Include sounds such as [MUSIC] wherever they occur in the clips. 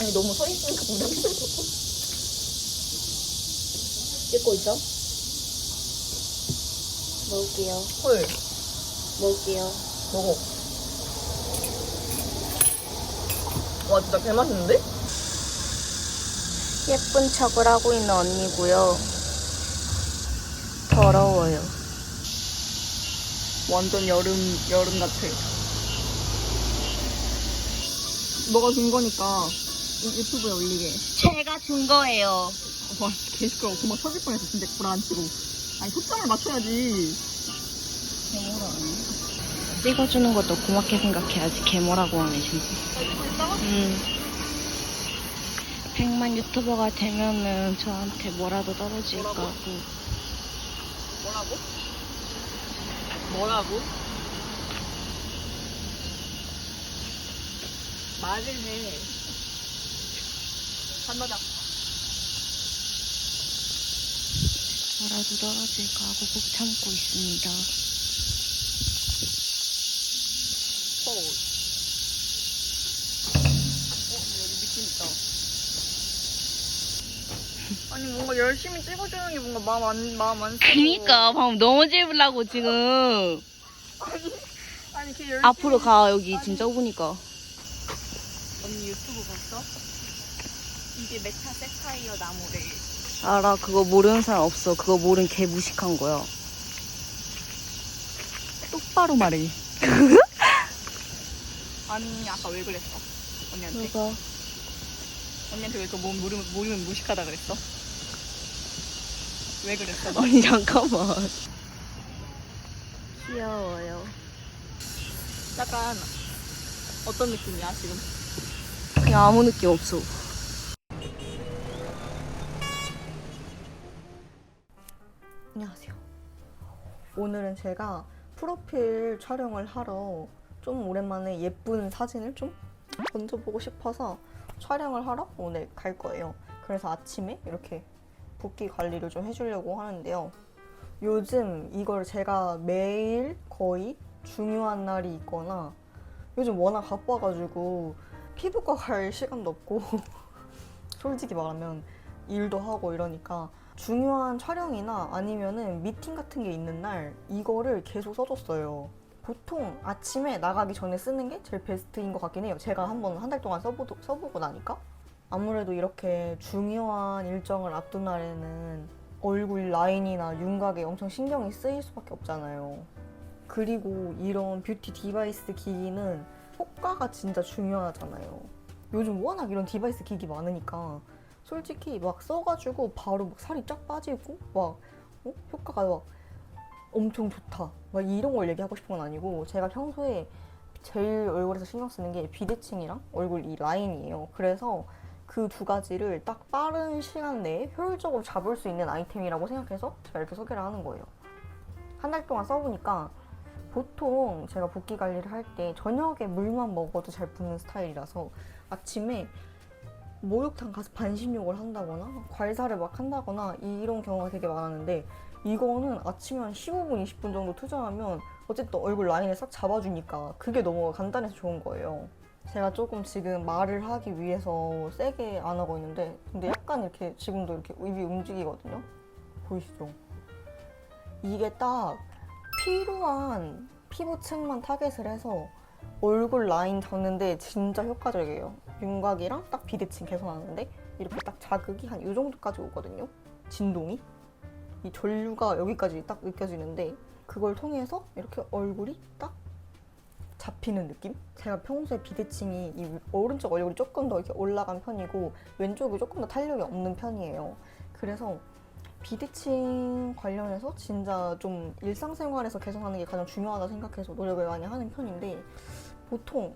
아니 너무 서 있으니까 부담스러워. 찍고 있어? 먹을게요. 헐 먹을게요. 먹어 와 진짜 개맛있는데? 예쁜 척을 하고 있는 언니고요. 더러워요. 완전 여름 여름 같아 너가 준 거니까 유- 유튜브에 올리게 제가 준 거예요. 와 개시끄러워 그만 터질 뻔했어 진짜 불안 치고 아니 초점을 맞춰야지 찍어주는 것도 고맙게 생각해야지. 개모라고 하네, 진짜. 음. 100만 유튜버가 되면은 저한테 뭐라도 떨어질 뭐라고? 거고. 뭐라고? 뭐라고? 말을 해. 한마다. 뭐라도 떨어질까 하고 꼭 참고 있습니다. 헐. 어, 여기 느낌 있다. [LAUGHS] 아니, 뭔가 열심히 찍어주는 게 뭔가 마음 안, 마음 안 쓰고. 그니까, 방금 너무 재우려고 지금. 아니, 걔 열심히. 앞으로 가, 여기 진짜 오니까. 언니 유튜브 봤어? 이게 메타 세파이어 나무래. 알아, 그거 모르는 사람 없어. 그거 모르는 개 무식한 거야. 똑바로 말해. [LAUGHS] 아니, 아까 왜 그랬어? 언니한테? 누가? 언니한테 왜 그거 모르면, 모르면 무식하다 그랬어? 왜 그랬어? 너? 아니, 잠깐만. 귀여워요. 약간 어떤 느낌이야 지금? 그냥 아무 느낌 없어. 오늘은 제가 프로필 촬영을 하러 좀 오랜만에 예쁜 사진을 좀 건져보고 싶어서 촬영을 하러 오늘 갈 거예요. 그래서 아침에 이렇게 붓기 관리를 좀 해주려고 하는데요. 요즘 이걸 제가 매일 거의 중요한 날이 있거나 요즘 워낙 바빠가지고 피부과 갈 시간도 없고 [LAUGHS] 솔직히 말하면 일도 하고 이러니까 중요한 촬영이나 아니면은 미팅 같은 게 있는 날 이거를 계속 써줬어요. 보통 아침에 나가기 전에 쓰는 게 제일 베스트인 것 같긴 해요. 제가 한번 한 달 동안 써보, 써보고 나니까. 아무래도 이렇게 중요한 일정을 앞둔 날에는 얼굴 라인이나 윤곽에 엄청 신경이 쓰일 수밖에 없잖아요. 그리고 이런 뷰티 디바이스 기기는 효과가 진짜 중요하잖아요. 요즘 워낙 이런 디바이스 기기 많으니까 솔직히 막 써가지고 바로 막 살이 쫙 빠지고 막 어? 효과가 막 엄청 좋다. 막 이런 걸 얘기하고 싶은 건 아니고 제가 평소에 제일 얼굴에서 신경 쓰는 게 비대칭이랑 얼굴 이 라인이에요. 그래서 그 두 가지를 딱 빠른 시간 내에 효율적으로 잡을 수 있는 아이템이라고 생각해서 제가 이렇게 소개를 하는 거예요. 한 달 동안 써보니까 보통 제가 붓기 관리를 할 때 저녁에 물만 먹어도 잘 붓는 스타일이라서 아침에 목욕탕 가서 반신욕을 한다거나 괄사를 막 한다거나 이런 경우가 되게 많았는데 이거는 아침에 한 15분, 20분 정도 투자하면 어쨌든 얼굴 라인을 싹 잡아주니까 그게 너무 간단해서 좋은 거예요. 제가 조금 지금 말을 하기 위해서 세게 안 하고 있는데 근데 약간 이렇게 지금도 이렇게 입이 움직이거든요. 보이시죠? 이게 딱 필요한 피부층만 타겟을 해서 얼굴 라인 잡는데 진짜 효과적이에요. 윤곽이랑 딱 비대칭 개선하는데 이렇게 딱 자극이 한 이 정도까지 오거든요. 진동이. 이 전류가 여기까지 딱 느껴지는데 그걸 통해서 이렇게 얼굴이 딱 잡히는 느낌? 제가 평소에 비대칭이 이 오른쪽 얼굴이 조금 더 이렇게 올라간 편이고 왼쪽이 조금 더 탄력이 없는 편이에요. 그래서 비대칭 관련해서 진짜 좀 일상생활에서 개선하는 게 가장 중요하다 생각해서 노력을 많이 하는 편인데 보통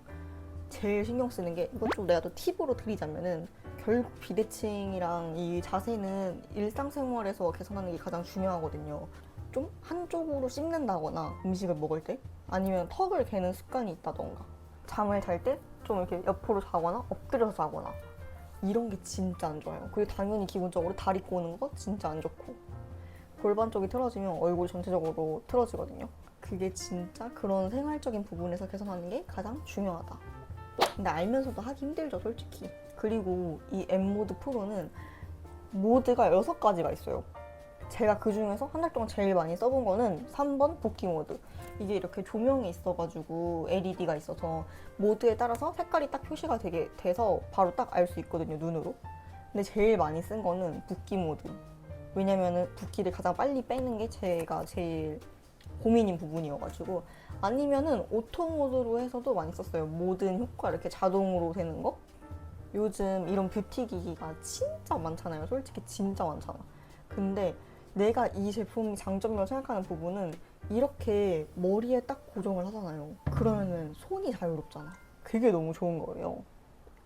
제일 신경 쓰는 게 이것 좀 내가 또 팁으로 드리자면은 결국 비대칭이랑 이 자세는 일상생활에서 개선하는 게 가장 중요하거든요. 좀 한쪽으로 씹는다거나 음식을 먹을 때 아니면 턱을 개는 습관이 있다던가 잠을 잘 때 좀 이렇게 옆으로 자거나 엎드려서 자거나 이런 게 진짜 안 좋아요. 그리고 당연히 기본적으로 다리 꼬는 거 진짜 안 좋고 골반 쪽이 틀어지면 얼굴 전체적으로 틀어지거든요. 그게 진짜 그런 생활적인 부분에서 개선하는 게 가장 중요하다. 근데 알면서도 하기 힘들죠, 솔직히. 그리고 이 M 모드 프로는 모드가 6가지가 있어요. 제가 그 중에서 한 달 동안 제일 많이 써본 거는 3번 붓기 모드. 이게 이렇게 조명이 있어가지고 LED가 있어서 모드에 따라서 색깔이 딱 표시가 되게 돼서 바로 딱 알 수 있거든요, 눈으로. 근데 제일 많이 쓴 거는 붓기 모드. 왜냐면은 붓기를 가장 빨리 빼는 게 제가 제일 고민인 부분이어가지고 아니면은 오토 모드로 해서도 많이 썼어요. 모든 효과 이렇게 자동으로 되는 거. 요즘 이런 뷰티 기기가 진짜 많잖아요. 솔직히 진짜 많잖아. 근데 내가 이 제품이 장점이라고 생각하는 부분은 이렇게 머리에 딱 고정을 하잖아요. 그러면은 손이 자유롭잖아. 그게 너무 좋은 거예요.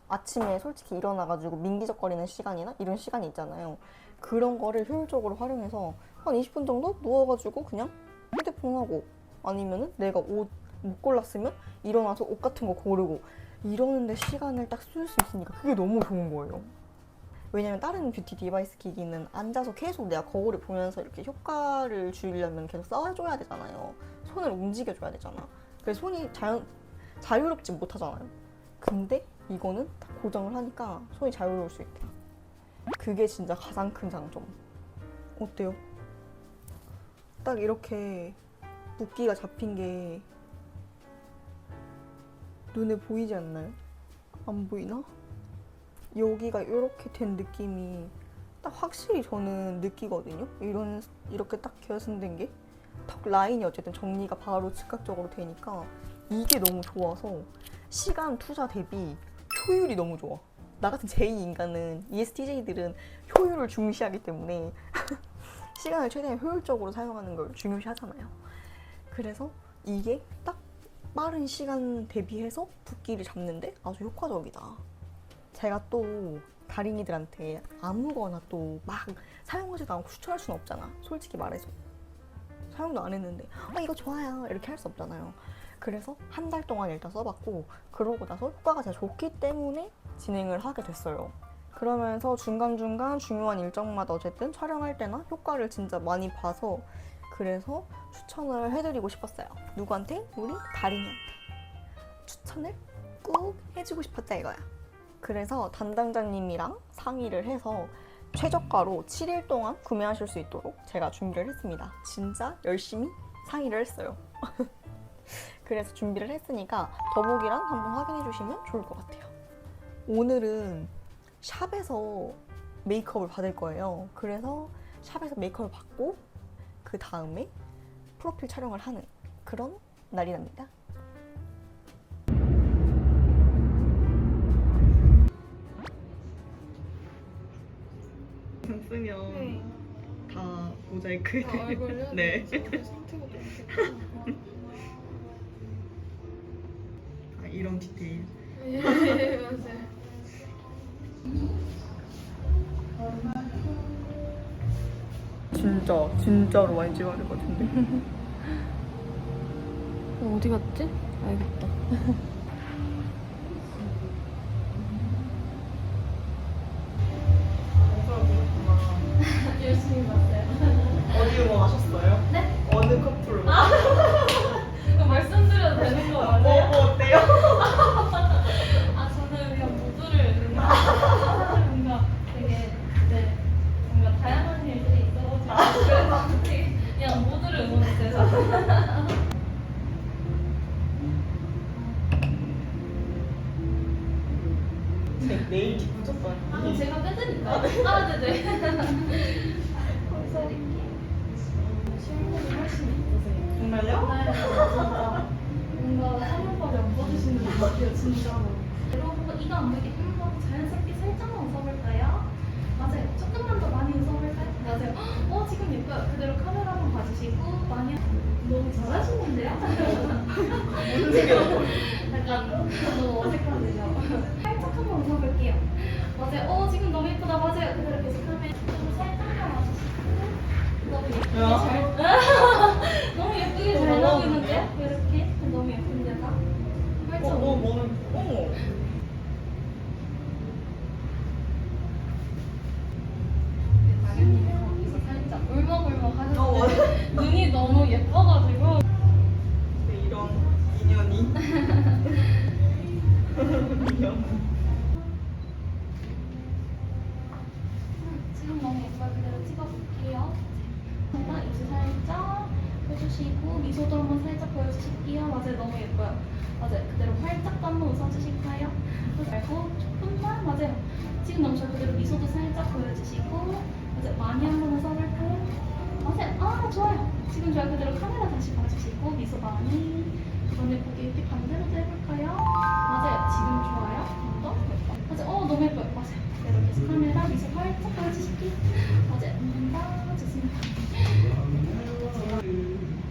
아침에 솔직히 일어나가지고 민기적거리는 시간이나 이런 시간이 있잖아요. 그런 거를 효율적으로 활용해서 한 20분 정도 누워가지고 그냥 휴대폰 하고 아니면은 내가 옷 못 골랐으면 일어나서 옷 같은 거 고르고 이러는데 시간을 딱 쓸 수 있으니까 그게 너무 좋은 거예요. 왜냐면 다른 뷰티 디바이스 기기는 앉아서 계속 내가 거울을 보면서 이렇게 효과를 주려면 계속 써줘야 되잖아요. 손을 움직여줘야 되잖아. 그래서 손이 자연, 자유롭지 못하잖아요. 근데 이거는 딱 고정을 하니까 손이 자유로울 수 있대. 그게 진짜 가장 큰 장점. 어때요? 딱 이렇게 붓기가 잡힌 게 눈에 보이지 않나요? 안 보이나? 여기가 이렇게 된 느낌이 딱 확실히 저는 느끼거든요. 이런 이렇게 딱 결승된 게 턱 라인이 어쨌든 정리가 바로 즉각적으로 되니까 이게 너무 좋아서 시간 투자 대비 효율이 너무 좋아. 나 같은 제2 인간은 ESTJ들은 효율을 중시하기 때문에 시간을 최대한 효율적으로 사용하는 걸 중요시 하잖아요. 그래서 이게 딱 빠른 시간 대비해서 붓기를 잡는데 아주 효과적이다. 제가 또 다린이들한테 아무거나 또 막 사용하지도 않고 추천할 수는 없잖아. 솔직히 말해서. 사용도 안 했는데, 아, 이거 좋아요. 이렇게 할 수 없잖아요. 그래서 한 달 동안 일단 써봤고, 그러고 나서 효과가 제일 좋기 때문에 진행을 하게 됐어요. 그러면서 중간중간 중요한 일정마다 어쨌든 촬영할 때나 효과를 진짜 많이 봐서 그래서 추천을 해드리고 싶었어요. 누구한테? 우리 다린이한테. 추천을 꼭 해주고 싶었다 이거야. 그래서 담당자님이랑 상의를 해서 최저가로 7일 동안 구매하실 수 있도록 제가 준비를 했습니다. 진짜 열심히 상의를 했어요. [LAUGHS] 그래서 준비를 했으니까 더보기란 한번 확인해 주시면 좋을 것 같아요. 오늘은 샵에서 메이크업을 받을 거예요. 그래서 샵에서 메이크업을 받고 그 다음에 프로필 촬영을 하는 그런 날이 납니다. 쓰면 네. 다 모자이크. 아, 얼굴요? 네. 이렇게. 아, 이런 디테일. 예, [LAUGHS] 맞아요. 진짜 진짜로 많이 찍어야 될 것 같은데. [LAUGHS] 어디 갔지? 알겠다. 제가 빼드릴까요? 아, 네네. 감사드릴게요. 실물이 훨씬 예쁘세요. 정말요? 네, 진짜 뭔가 화면까지 안 꺼주시는 것 같아요, 진짜로. 여러분, 이거 안 보이게 한번 자연스럽게 살짝만 웃어볼까요? 맞아요. 조금만 더 많이 웃어볼까요? 맞아요. 어, 지금 예뻐요. 그대로 카메라 한번 봐주시고, 많이. 너무 잘하시는데요? 약간 너무 어색하네요. 살짝 한번 웃어볼게요. 맞아요. 어, 지금 너무 예쁘다. 맞아요. 그대로 계속 카메라 좀 살짝만 와주시고. 너무 예쁘게 왜요? 잘. [LAUGHS] 너무 예쁘게 잘 어, 나오는데요? 이렇게 너무 예쁜데 다. 어, 활짝 어, 뭐는, 어머. 당연히 거기서 살짝 울먹울먹 어, 하셨는데 눈이 너무 예뻐가지고 웃어주실까요? 말고 조금만 맞아요. 지금 너무 잘 그대로 미소도 살짝 보여주시고 맞아요, 많이 한번 웃어볼까요? 맞아요, 아 좋아요. 지금 좋아요, 그대로 카메라 다시 봐주시고 미소 많이 이번에 고개 이렇게 반대로도 해볼까요? 맞아요, 지금 좋아요. 또 맞아요, 어 너무 예뻐요. 맞아요, 그대로 계속 카메라 미소 활짝 보여주실게요. 맞아요, 감사합니다. 좋습니다.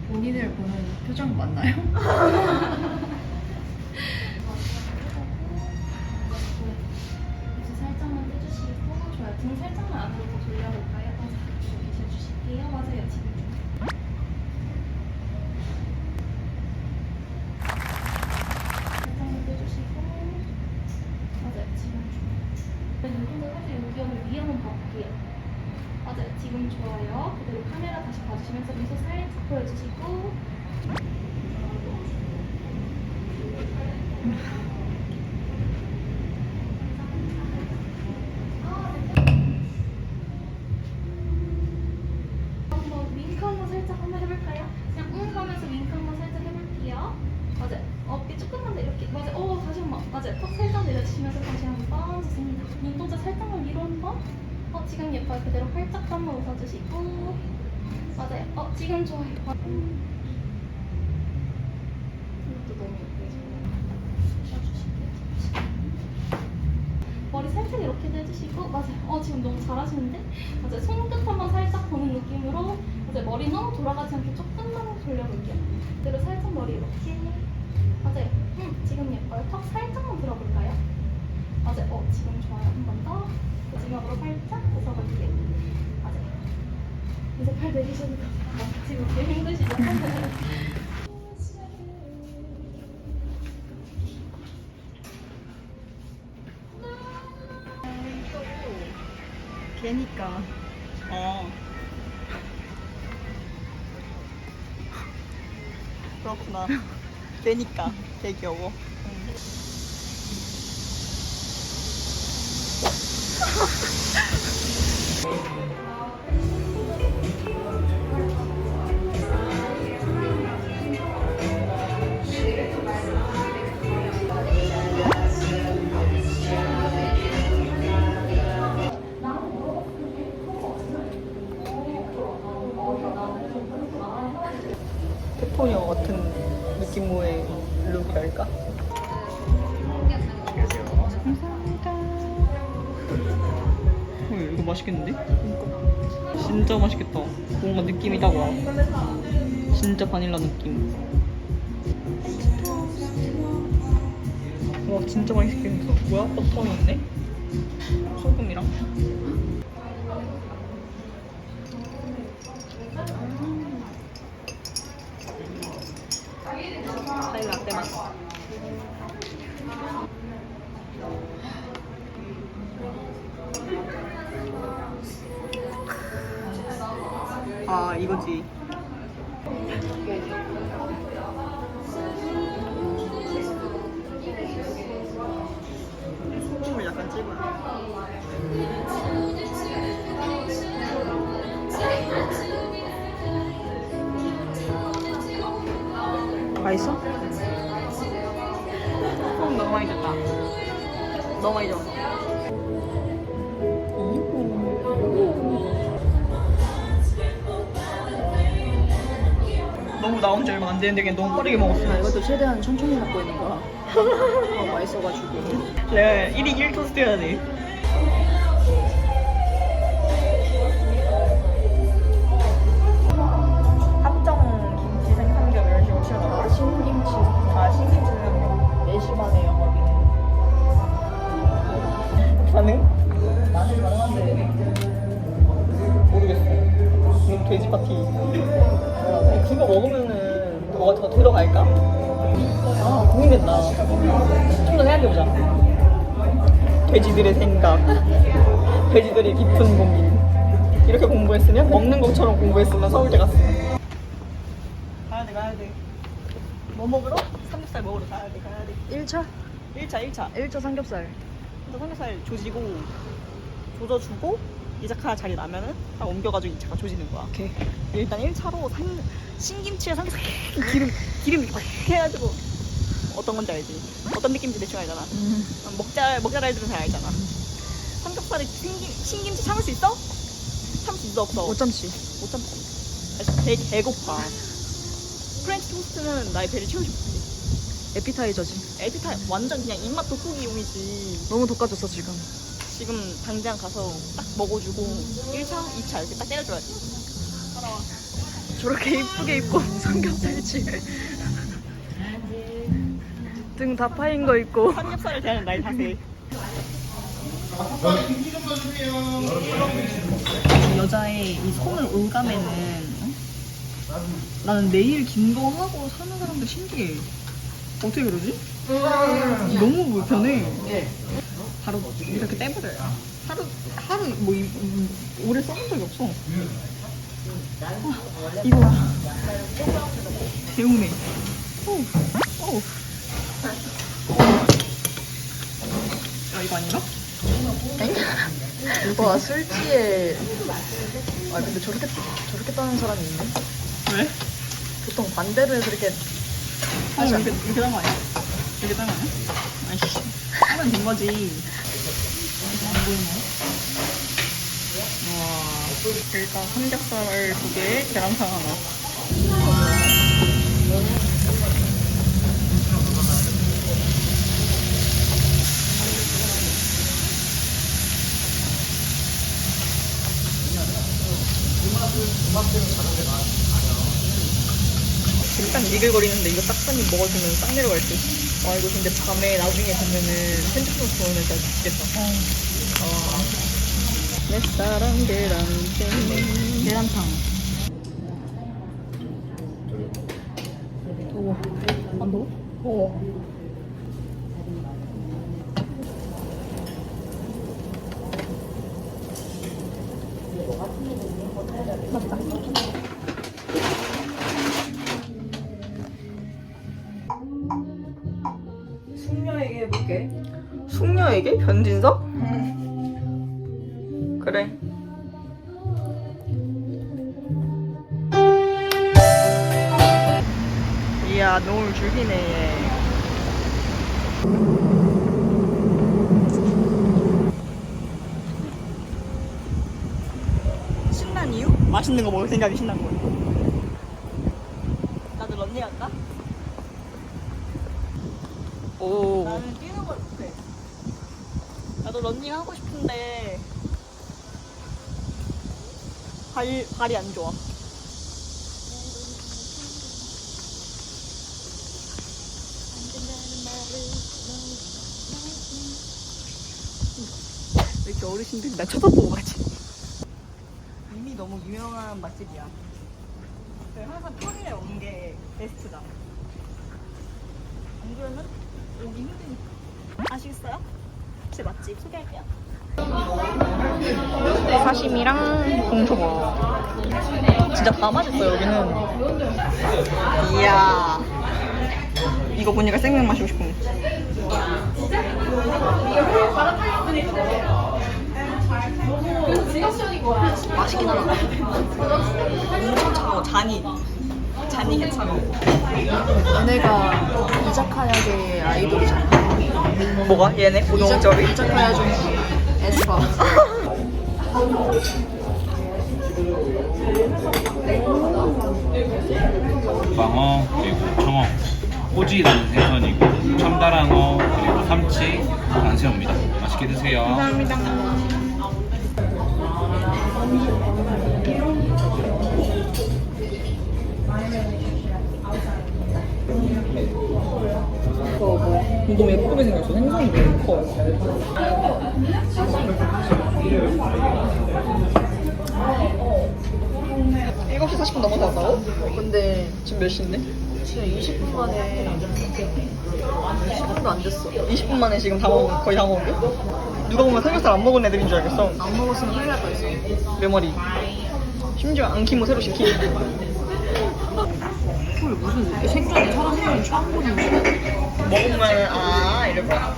본인을 보는 표정 맞나요? [LAUGHS] Mm-hmm. 잘하시는데 맞아요. 손끝 한번 살짝 보는 느낌으로 맞아요. 머리 너무 돌아가지 않게 조금만 돌려볼게요. 그대로 살짝 머리 이렇게 맞아요. 음 지금 예뻐요. 턱 살짝만 들어볼까요? 맞아요. 어 지금 좋아요. 한 번 더. 마지막으로 살짝 웃어볼게요. 맞아요. 이제 팔 내리셔도 돼요. 어, 지금 되게 힘드시죠? [LAUGHS] 걔니까. 어. 그렇구나. 되니까 되게 귀여워. 느낌이 딱 와. 진짜 바닐라 느낌. 와 진짜 맛있게 생겼어. 뭐야? 버터이 있네? 너무 줬다. 너무 줬어. 너무 나온 지 얼마 안 되는데 그냥 너무 빠르게 먹었어. 아, 이것도 최대한 천천히 먹고 있는 거야. 어, 맛있어가지고. 내가 1인 1토스트 해야 돼. 가능? 가능한데. 모르겠어. 이건 돼지 파티. 근데 그거 먹으면은 뭐가 더 들어갈까? 아, 고민된다. 좀 더 생각해보자. 돼지들의 생각. [LAUGHS] 돼지들의 깊은 고민. 이렇게 공부했으면, 먹는 것처럼 공부했으면 서울대 갔어. 가야 돼, 가야 돼. 뭐 먹으러? 삼겹살 먹으러 가야 돼, 가야 돼. 1차? 1차, 1차. 1차 삼겹살. 일단 삼겹살 조지고, 조져주고, 이자카 자리 나면은 딱 옮겨가지고 이자카 조지는 거야. 오케이. 일단 1차로 산, 신김치에 삼겹살 기름 기름 이렇게 막 해가지고 어떤 건지 알지? 어떤 느낌인지 대충 알잖아. 먹잘 먹잘 알들은 잘 알잖아. 삼겹살에 신김, 신김치 참을 수 있어? 참을 수 있어 없어? 못 참지. 못 참지. 아, 배 배고파. 프렌치 토스트는 나의 배를 채워주지. 에피타이저지. 에피타 완전 그냥 입맛 돋구기용이지. 너무 돋가졌어 지금. 지금 당장 가서 딱 먹어주고 1차, 2차 이렇게 딱 때려줘야지. 저렇게 이쁘게 입고 [LAUGHS] 삼겹살집. 등 다 파인 거 입고. 삼겹살을 대하는 나의 자세. 여자의 이 손을 올가매는 어? 나는 네일 긴 거 하고 사는 사람들 신기해. 어떻게 그러지? 너무 불편해. 바로 이렇게 떼버려요. 하루 하루 뭐 이, 이, 오래 써본 적이 없어. 아, 이거 개운해. 어우, 어우. 야 이거 아닌가? 와 술 취해. 아 근데 저렇게 저렇게 떠는 사람이 있네. 왜? 보통 반대로 해서 이렇게 아, 이렇게, 이렇게 딴거 아니야? 이렇게 딴거 아니야? 아이씨. 하면 된 거지. 안 보이네. 와. 일단 삼겹살 두 개, 계란탕 하나. 일단 니글거리는데 이거 딱딱히 먹어주면 싹 내려갈 듯. 와 이거 근데 밤에 나중에 보면은 핸드폰 보면 진짜 죽겠다. 어. 내 사랑 계란찜. 계란탕. 더워. 안 더워? 더 워. 숙녀에게. 숙녀에게 변진석? 그래. 이야, 노을 죽이네, 얘. 신난 이유? 맛있는 거 먹을 생각이 신난 거야. 나도 런닝 할까? 오. 나는. 나도 런닝 하고 싶은데 발 발이 안 좋아. 왜 이렇게 어르신들이 나 쳐다보고 가지? 이미 너무 유명한 맛집이야. 그래서 항상 평일에 오는 게 베스트다. 안 그러면 오기 힘드니까. 아시겠어요? 제 맛집 소개할게요. 사심이랑 공소거. 진짜 다 맛있어 여기는. 이야. 이거 보니까 생맥 마시고 싶은. 맛있긴 하다. 엄청 차가워. 잔이. 잔이 괜찮아. 얘네가 이자카야계의 아이돌이잖아. 뭐가? 얘네? 고동절이? 중 에스파. 방어 그리고 청어 꼬지라는 생선이고 참다랑어 그리고 삼치 안새우입니다 맛있게 드세요 너무 예쁘게 생겼어. 생선이 너무 커. 일곱 시 40분 넘어서 왔다고? 근데 지금 몇 시인데? 진짜 20분 만에 10분도 안 됐어. 20분 만에 지금 다 먹은, 거의 다 먹은 게? 누가 보면 삼겹살 안 먹은 애들인 줄 알겠어. 안 먹었으면 큰일 날 뻔했어. 내 머리. 심지어 안 키모 새로 시키. 헐 무슨 생전에 사람 생전 처음 보는 거. 먹으면 아 이럴 거야.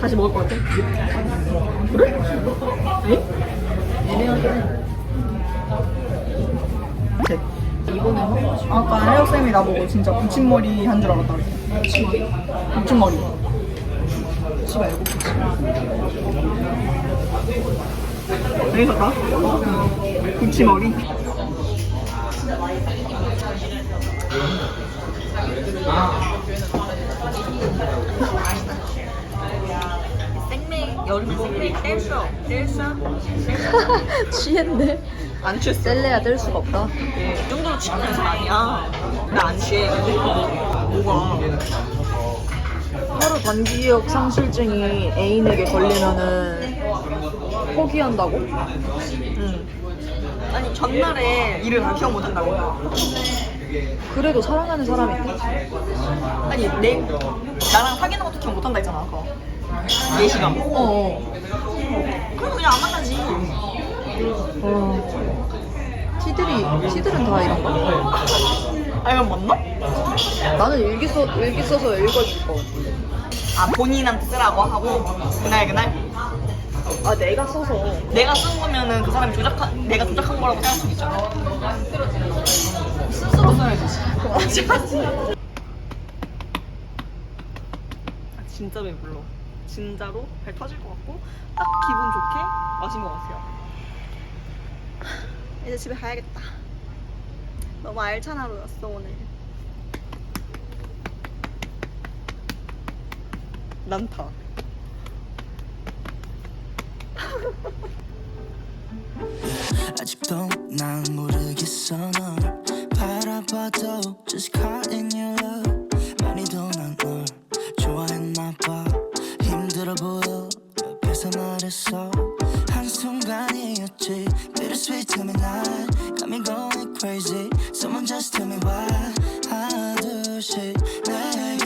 다시 먹을 것 같아? 그래? 응? 셋. 아까 헤어쌤이 나보고 진짜 붙임머리 한 줄 알았다 그랬어. 붙임머리? 붙이 말고 붙임. 여기서 다? 붙임머리. 생맥 여름고기 뗄수 뗄수 취했네. 안 취했어. 셀레야 뗄 수가 없다. 이 정도로 취한 연습 아니야. 나 안 취해. 뭐가? 하루 단기記憶 상실증이 애인에게 걸리면은 포기한다고? 응. 아니 전날에 일을 다 기억 못한다고 그래도 사랑하는 사람인데. 아니 내 나랑 사귀는 것도 기억 못한다 했잖아 아까 예시감 어. 어. 그럼 그냥 안 만나지 어. 티들이 티들은 다 이런가? 아니면 만나? 나는 일기 써 일기 써서 읽어줄 거. 아 본인한테 쓰라고 하고 그날 그날 아 내가 써서. 내가 쓴 거면은 그 사람이 조작한 내가 조작한 거라고 생각할 수 있잖아 스스로 써야지 아, 진짜 배불러. 진짜로 배 터질 것 같고 딱 기분 좋게 마신 것 같아요. 이제 집에 가야겠다. 너무 알찬 하루였어 오늘. 난다. 아직도 난 모르겠어 널 바라봐도 Just caught in your love 많이도 난널 좋아했나봐 힘들어 보여 옆에서 말했어 한순간이었지 Bittersweet to me night Got me going crazy Someone just tell me why 하나 둘씩 내게